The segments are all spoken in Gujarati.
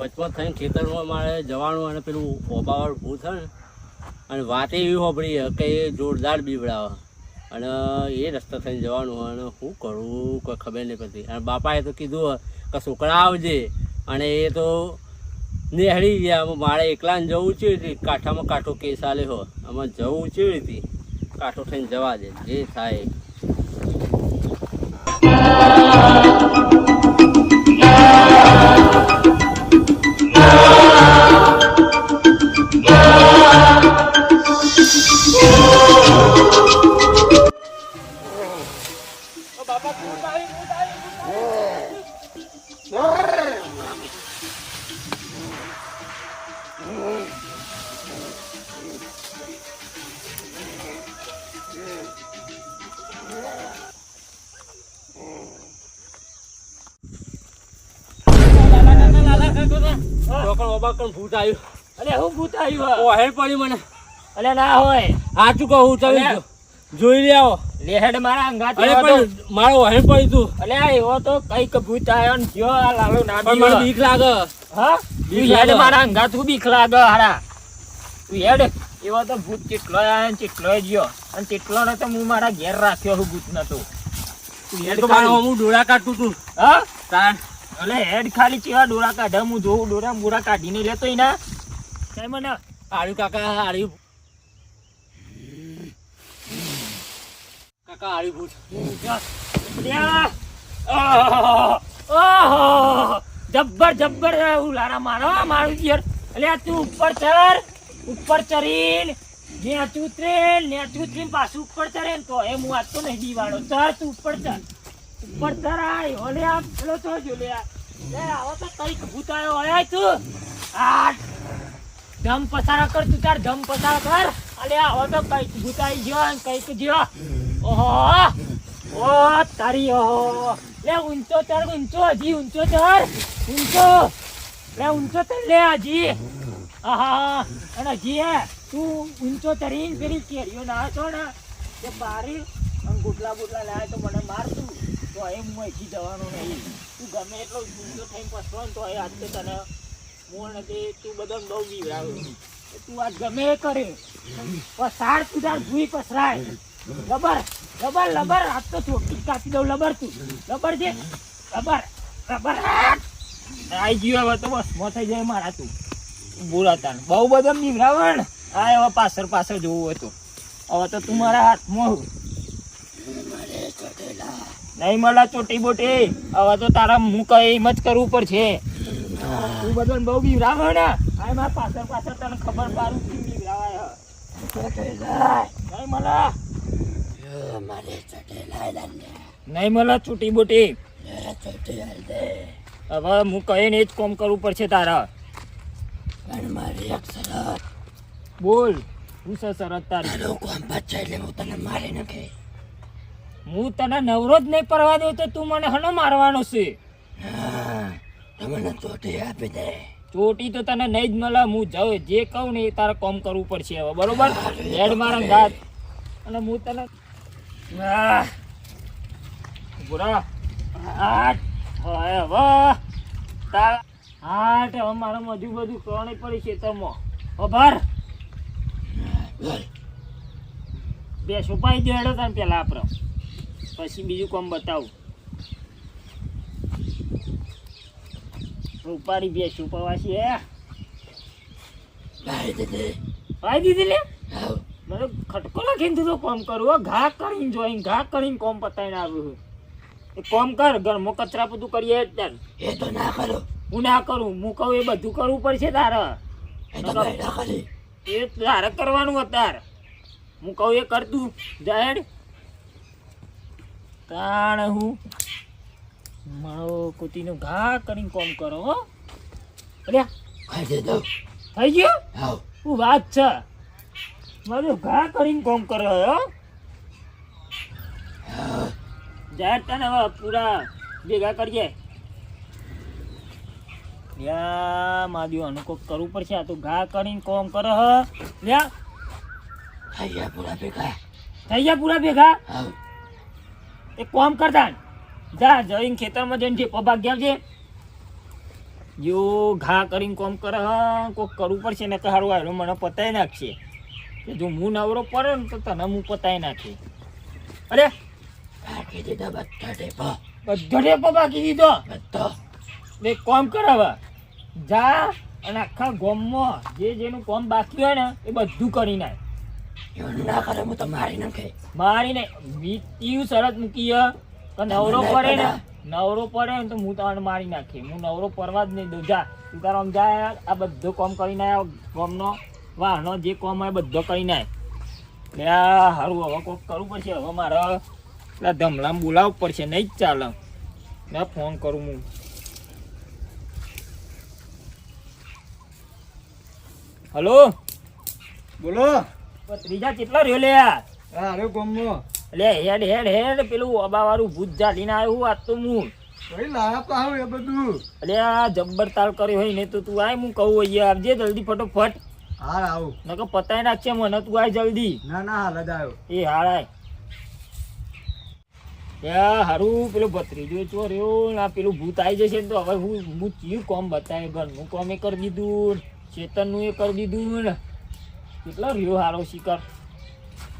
વચમાં થઈને ખેતરમાં મારે જવાનું અને પેલું ઓબાવાળું ભૂત છે ને, અને વાત એવી હોપડી કે એ જોરદાર બીવડાવે. અને એ રસ્તા થઈને જવાનું હોય અને શું કરું કોઈ ખબર નહીં પડતી. અને બાપાએ તો કીધું કે છોકરા આવજે. અને એ તો નેહળી ગયા. મારે એકલાને જવું છે કાંઠામાં કાંઠો કેસ આલે હો આમાં જવું છે હતી કાંઠો થઈને જવા દે. જે થાય. ચોકણ ઓબાકણ ભૂત આવ્યું. અલે હું ભૂત આવ્યું ઓહેડ પડી મને. અલે ના હોય. સાચું કહું તમે જોઈ લે લેહેડ મારા અંગાત અરે પણ મારો ઓહેડ પડી તું. અલે એવો તો કંઈક ભૂત આવ્યો ને જો આ લાલો ના પણ મને બીક લાગે. હા? બીક લાગે. મારા અંગાત હું બીક લાગે હારા. તું હેડ. એવો તો ભૂત ચેટલો આવ્યો ને ગયો. અને ચેટલો ને તો હું મારા ઘેર રાખ્યો હું ભૂત નતો તું હેડ તો મારો હું ડોળા કાઢતું તું. હા? અલે હેડ ખાલી ચેવા ડોરા કાઢા? હું જોઉં ડોરા બોરા કાઢીને લેતો ના. કઈ મને આર્યું કાકા આર્યું. કાકા આર્યું ભૂત! આહ! જબ્બર જબ્બર ઉલારા મારો મારું યાર અલ્યા તું ઉપર ચર ઉપર ચડીને. તું ઉતરે તું ઉતરીને પાછું ઉપર ચરે તો એ હું આજ તો નહીં દીવાડો ચર તું ઉપર ચડ ઉપર ચડાય ઓલે આ પેલો તો જો લે? આ. આવો તો કંઈક ભૂતાયો હોય તું. આટ ધમ પસારા કર તું તાર, ધમ પસારા કર. અલે આવો તો કંઈક ભૂતાઈ ગયો ને કંઈક ગયો. ઓહો, ઓ, તારી, ઓહો લે, ઊંચો ચડ ઊંચો, હજી ઊંચો ચડ ઊંચો. લે, ઊંચો ચડ લે, હજી. આહા, અને હજી, હે, તું ઊંચો ચડીને પેલી કેરીઓ ના છો ને. તે બારી ગુટલા ગુટલા લાવે તો મને માર તું તો એ હું જવાનો નહીં. તું ગમે એટલો જુદો થઈને પસરો તો એ આજે તને મોણ નથી, તું બધાને બહુ બીવડાવ્યો તું આજ ગમે એ કરે. પસાર તાર ભૂઈ પસરાય. લબર લબર લબર. હાથ તો ચોકી કાપી દઉં, લબર તું. લબર છે? લબર લબર. આઈ ગયો હવે તો બસ, મો થઈ જાય મારા તું. બોલાતા. બહુ બધા નીવરાવણ આ એવા પાછળ પાછળ જોવું હતું હવે તો તું મારા હાથમાં. નહીં મળે ચોટી બોટી. હવે તો તારા કઈ એમ જ કરવું પડશે. તું બધાને બહુ બીવરાવ ને. આ મારા પાછળ પાછળ તને ખબર પાડું કેમ બીવરાવાય. નહીં મળે. નહીં મળે છૂટી બુટી. હવે હું કહીને એ જ કોમ કરવું પડશે તારા. બોલ. હું છે શરત તારી. હું તને નવરો જ નહીં પરવા દઉં તો તું મને હનો મારવાનો છે. ચોટી તો તને નહીં જ મળે હું જાઉં જે કહું ને એ તારે કોમ કરવું પડશે હવે બરોબર? હેડ મારા દાંત અને હું તને. બુરા હાટ. હવે હવે. તાર આઠ હવે મારા મજુ બધું કરવાની પડી છે તમો. અભાર બે સુપાઈ દેડો તને પેલા આપણે પછી બીજું કોમ બતાવું. ઉપાડી બે સુપાવાસી હે? ભાઈ દીધી લે? મને ખટકો લખીને તું તો કોમ કરું હો. ઘા કરીને જોઈને ઘા કરીને કોમ પતાવીને આવ્યું એ કોમ કર ઘરમાં કચરા બધું કરીએ અત્યારે એ તો ના કરો. હું ના કરું. હું કહું એ બધું કરવું પડશે તારે. એ તારે કરવાનું અત્યારે. હું કહું એ કરતું જાહેર તાણ હું? મારો નું ઘા કરીને કોમ કરો હો. અલ્યા થઈ ગયો? શું વાત છે? મારું ઘા કરીને કોમ કરો હો. જાહેર તને હવે પૂરા ભેગા કરીએ. લ્યા માદ્યો આનું કોક કરવું પડશે. આ તો ઘા કરીને કોમ કરો હ. લ્યા. થઈ ગયા પૂરા ભેગા. થઈ ગયા પૂરા ભેગા? આવ એક કોમ કરતા જા, જઈને ખેતરમાં જઈને ઠેકો ભાગ્યા છે. જો ઘા કરીને કોમ કરે કોક કરવું પડશે ને હારું આયરો મને પતાઈ નાખશે. કે જો હું નવરો પડે ને તો તને હું પતાઈ નાખી અરે બાકી દીધા બધા ઢેપો. બધો ઢેપો બાકી દીધો બધો. એક કોમ કરાવે જા અને આખા ગોમમાં જે જેનું કોમ બાકી હોય ને, એ બધું કરી નાખ. એવું ના કરે હું તો મારી નાખે. મારીને વીત્યું શરત મૂકી હે. નવરો પડે ને નવરો પડે ને તો હું તને મારી નાખી હું નવરો પડવા જ નહીં દઉં. જા તું તારો આમ જા આ બધો કોમ કરીને આવ ગામનો વાહનો જે કોમ હોય બધો કરીને આય. લે આ હારું હવે કોક કરવું પડશે. હવે મારે પેલા ધમલામ બોલાવવું પડશે. નહીં જ ચાલે. ને ફોન કરું હું. હલો? બોલો. ત્રીજા કેટલા રહ્યો લે અરે ગમો લે હેડ હેડ હેડ પેલું અબાવાળું ભૂત જાલીને આવ્યું આજ તો હું જબ્બર તાલ કર્યો હોય ને તો તું આય હું કહું અહીંયા આવજે જલ્દી ફટોફટ. હાલ આવું. નકર પતાઈ નાખશે મને તું આય જલ્દી. ના ના હાલ જ આવ્યો એ હારાય યા હારું પેલું ભત્રીજો ચો રહ્યો ને આ પેલું ભૂત આવી જશે તો હવે હું હું ચીયું કોમ બતાવે ઘરનું કોમ એ કરી દીધું ચેતનનું એ કરી દીધું ને. કેટલો રીરો હારો શિકાર?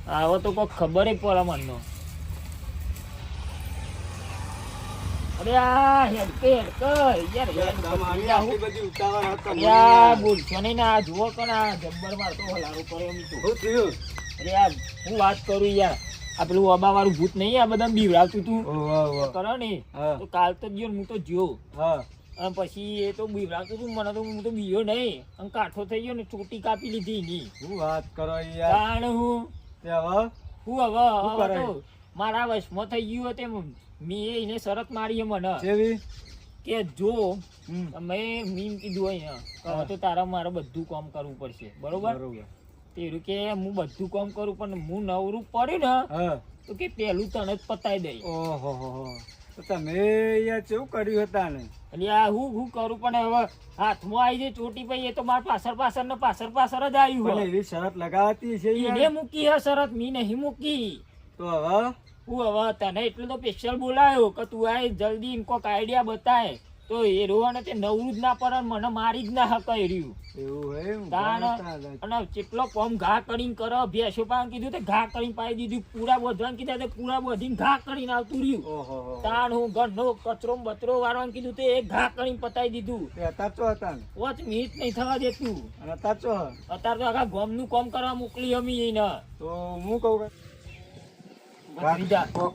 આવો તો કોઈ ખબર પડે મનનો. અરે આ હેડકે હેડકે યાર યાર આટલી બધી ઉતાવળ હતો મને યાર. બોલશો નહીં ને આ જુઓ કે આ જબ્બર મારતો હલારો કર્યો મી તો. શું થયું? અરે યાર હું વાત કરું યાર આ પેલું અબા વાળું ભૂત નહીં આ બધા બીવડાવતું તું. કરો ને તો કાલ તો ગયો હું તો જ્યો. હા. અને પછી એ તો બીવડાવતું તું મને તો હું તો બીયો નહીં. અને કાઠો થઈ ગયો ને ચોટી કાપી લીધી ની શું વાત કરો યાર? હું. તે હવે? હું હવે હવે તો મારા વશમાં થઈ ગયું તેમ મેં એને શરત મારી મને. જેવી કે જો મેં મીમ કીધું અહીંયા હવે તો તારા મારે બધું કામ કરવું પડશે. બરોબર? તેરું કે હું બધું કામ કરું પણ હું નવરું પડ્યું ને તો કે પેલું તને જ પતાઈ દઈ. ઓહો હો હો. તો તમે અહીંયા કેવું કર્યું હતા ને એટલે આ હું હું કરું પણ હવે હાથમાં આવી જાય ચોટી પઈ એ તો મારા પાછળ પાછળ ને પાછળ પાછળ જ આવ્યું હોય. એવી શરત લગાવતી છે એને મૂકી હે શરત મી નહીં મૂકી. તો હવે? હું હવે તને એટલું તો સ્પેશિયલ બોલાયો કે તું આ જલ્દી ઇન કોક આઈડિયા બતાય. તો એ રોવાને તે નવરું જ ના પડે મને મારી જ ના હકાઈ રહ્યું એવું હે. અને કેટલો કોમ ઘા કરીને કરો ભેંસો પાન કીધું તે ઘા કરીને પાઈ દીધું પૂરા બધવાને કીધા તે પૂરા બધીને ઘા કરીને આવતું રહ્યું. તાણ હું ઘરનો કચરો બચરો વાળવાનું કીધું તે એક ઘા કરીને પતાઈ દીધું. હતા ચો હતા મિનિટ નહીં થવા દેતું. અત્યારે તો આખા ગામનું કામ કરવા મોકલી અમી એને. તો હું કહું કે ભત્રીજા. કોક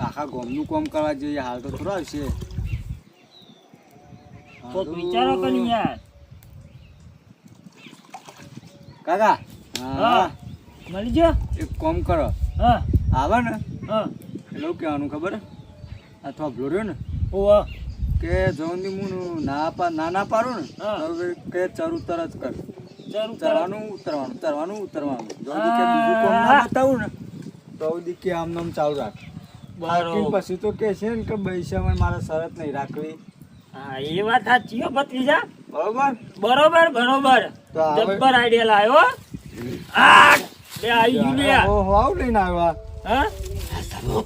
આ આ જ મળી ગયો એક કોમ કરો. હા. આવે ને. હા. પેલું કેવાનું ખબર? અથવા બ્લો રહ્યો ને. ઓવા કે જોની હું ના પા ના ના પાડું ને કે ચર ઉતર જ કર. ચરુ ચરવાનું ઉતરવાનું ઉતરવાનું. ઉતરવાનું જોની કે બીજું કોણ ના બતાવું ને તો દી કે આમ નામ ચાલુ રાખ. બાકી પછી તો કે છે ને કે પૈસામાં મારે શરત નહીં રાખવી. હા એ વાત સાચી હો ભત્રીજા. બરોબર? બરોબર બરોબર. જબ્બર આઈડિયા લાવ્યો આ બે આવી ગયું ઓહો આવ લઈને આવ્યા? હા? આ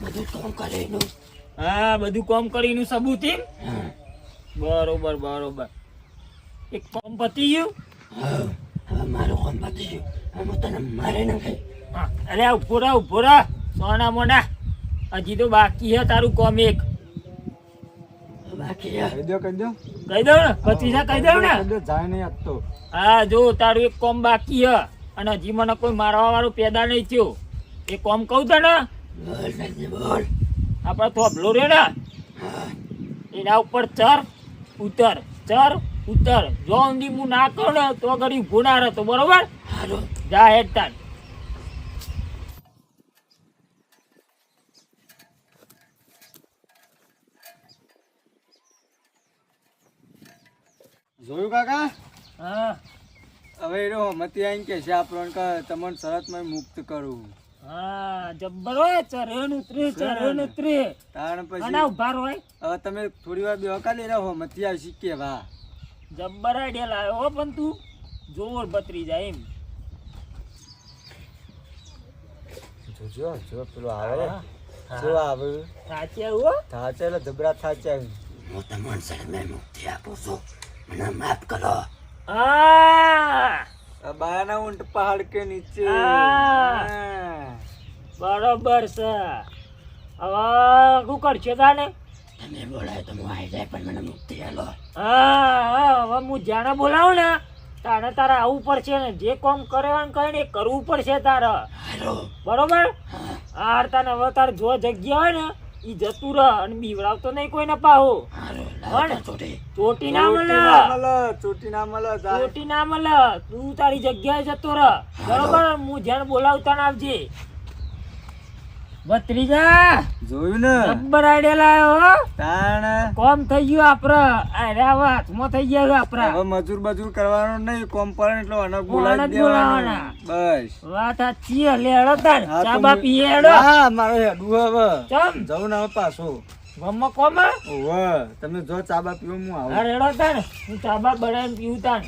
બધું કામ કરેલું હા બધું કોમ કરીનું સબૂત એમ બરોબર બરોબર. એક કોમ પતી ગયું? હા હવે મારું કોમ પતી ગયું. હવે હું તને મારે નાખે હા, અરે ઊભો રહો ઊભો રહો. સોના મોના. હજી તો બાકી છે તારું કોમ એક. બાકી કહી દો કહી દો. કહી દઉં ને ભત્રીજા કહી દઉં ને. જાય નહીં આજ તો. હા જો તારું એક કોમ બાકી છે. અને હજી મને કોઈ મારવા વાળું પેદા નહીં થયો. એ કોમ કહું તને? બોલ બોલ. આપણે થોભલો રે ને? એના ઉપર ચર ઉતર ચર ઉતર. જો ઊંધી હું ના કરું તો ઘડી ગુના રહેતો બરોબર? જા હેડ જોયું કાકા? હા. હવે એનો મતી આઈને કે છે આપણને કે તમને શરતમાં મુક્ત કરું. હા જબ્બર હોય ચરણ ઉતરે ચરણ ઉતરે તાણ અને ઊભા હોય. હવે તમે થોડી વાર બે કાલે રહો મતી આવી શીખીએ વાહ. જબ્બર આઈડિયા લાવ્યો હો પણ તું જોર બતરી જાય એમ. જોજો જો પેલો આવે. જો આવે. સાચે હો. થાચે એટલે ધબરા થાચે હું તમને સડમે મુક્તિ આપું છું. મને માફ કરો. આ આ બાયાના ઊંટ પહાડ કે નીચે. આ. બરોબર છે. હવે શું કરશે તાને તમે બોલાય તો હું આવી જાય પણ મને મુક્તિ આલો. હા હા, હવે હું જાણે બોલાવું ને તારે તારે આવવું પડશે ને. જે કામ કરવાનું કહે ને એ કરવું પડશે તારે. બરોબર? હા. તને હવે તારે જો જગ્યા હોય ને ઈ જતું રહ અને બીવડાવતો નહીં કોઈને પાહો. ચોટી. ના મળે. ચોટી ના મળે ચોટી ના મળે ચોટી ના મળે. તું તારી જગ્યાએ જતો રહ. બરોબર? હું જ્યાં બોલાવતા ને આવજે. ભત્રીજા જોયું ને? જબ્બર આઈડિયા લાયો તાણ. કોમ થઈ ગયું આપડે. અરે હવે હાથમાં થઈ ગયા હવે મજૂર બજૂર કરવાનું નહીં કોમ પડે એટલો બોલાવી બસ. વાત સાચી હે, લે હેડો તાન હા, તો ચા બા હું- પીએ હેડો. હા મારે હેડું હવે. ચમ. જવું ને હવે પાછું. ગમમાં કોમ હે? તમે જો ચાબા પીવો હું આવું. હા હેડો તાન હું ચાબા બનાવીને પીવું તાન